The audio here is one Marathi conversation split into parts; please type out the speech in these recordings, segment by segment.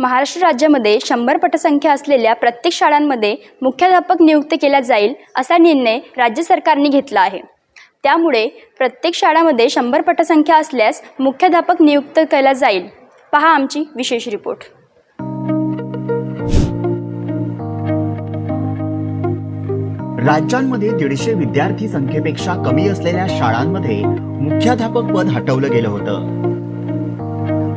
महाराष्ट्र राज्यामध्ये शंभर पटसंख्या असलेल्या प्रत्येक शाळांमध्ये मुख्याध्यापक नियुक्त केला जाईल असा निर्णय राज्य सरकारने घेतला आहे. त्यामुळे प्रत्येक शाळामध्ये शंभर पटसंख्या असल्यास मुख्याध्यापक नियुक्त केला जाईल. पहा आमची विशेष रिपोर्ट. राज्यांमध्ये दीडशे विद्यार्थी संख्येपेक्षा कमी असलेल्या शाळांमध्ये मुख्याध्यापक पद हटवलं गेलं होतं.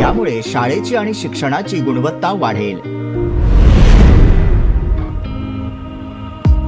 यामुळे शाळेची आणि शिक्षणाची गुणवत्ता वाढेल.